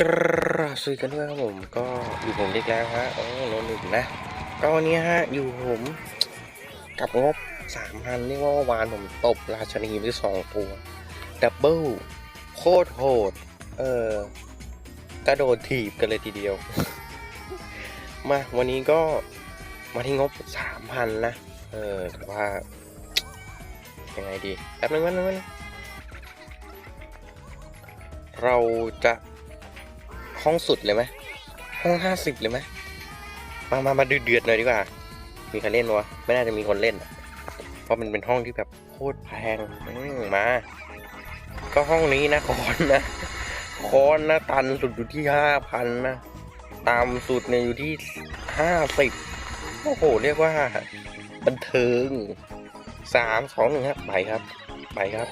กราบสวัสดีกันด้วยครับผมก็อยู่ผมอีกแล้วฮะโอ้โนหนึ่งนะก็วันนี้ฮะอยู่ผมกับงบสามพันนี่ว่าวานผมตบราชนีไปสองตัวดับเบิลโคตรโหด เออกระโดดถีบกันเลยทีเดียว มาวันนี้ก็มาที่งบสามพันนะ เออแต่ว่า ยังไงดีแป๊บนึงแป๊บนึงแป๊บนึงเราจะ ห้องสุดเลยไหมห้องห้าสิบเลยไหมมามามาเดือดๆหน่อยดีกว่า มีใครเล่นวะไม่น่าจะมีคนเล่น เพราะมันเป็นห้องที่แบบโคตรแพงมมา ก็ห้องนี้นะคอนนะคอนนะตันสุดอยู่ที่ห้าพันนะ ตามสุดเนี่ยอยู่ที่ห้าสิบโอ้โห เรียกว่า บันเทิงสามสองหนึ่งครับไปครับ ไปครับ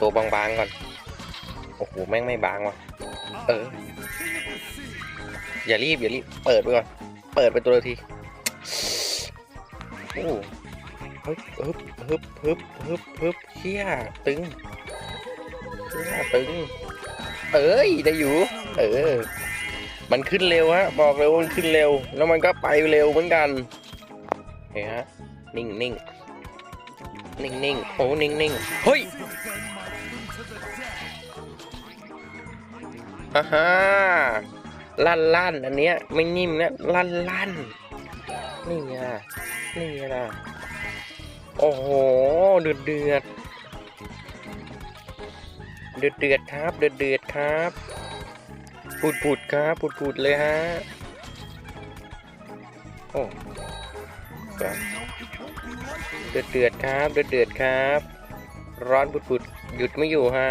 ตัวบางๆก่อน โอ้โหแม่งไม่บางว่ะเออ อย่ารีบอย่ารีบเปิดไปก่อนเปิดไปตัวทีโอ้ฮึบฮึบฮึบฮึบฮึบฮึบเฮียตึงเฮียตึง เอ้ยได้อยู่ เออ มันขึ้นเร็วฮะ บอกเลยว่ามันขึ้นเร็ว แล้วมันก็ไปเร็วเหมือนกันเฮ้ยฮะ นิ่งนิ่งนิ่งนิ่งโอ้นิ่งนิ่งเฮ้ย ฮ่าฮ่าลั่นลั่นอันเนี้ยไม่นิ่มนะลั่นลั่นนี่ไงนี่ไงล่ะโอ้โหเดือดเดือดเดือดเดือดครับเดือดเดือดครับปูดปูดครับปูดปูดเลยฮะโอ้เดือดเดือดครับเดือดเดือดครับ ร้อนปุดปุดหยุดไม่อยู่ฮะ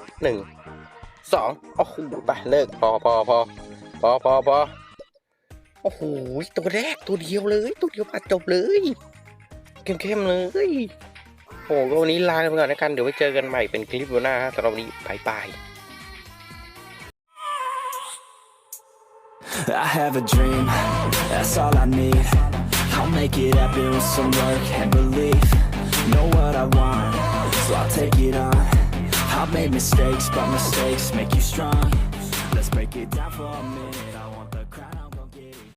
หนึ่งสองโอ้โหไปเลิกพอพอพอพอพอพอโอ้โหตัวแรกตัวเดียวเลย ตัวเดียวปัดจบเลยเข้มๆเลยโอ้โหก็วันนี้ลาไปก่อนนะกันเดี๋ยวไว้เจอกันใหม่เป็นคลิปวิดีโอหน้าฮะสำหรับวันนี้บายบาย I have a dream, that's all I need. I'll make it happen with some work and belief. Know what I want, so I'll take it on. I've made mistakes, but mistakes make you strong. Let's break it down for a minute.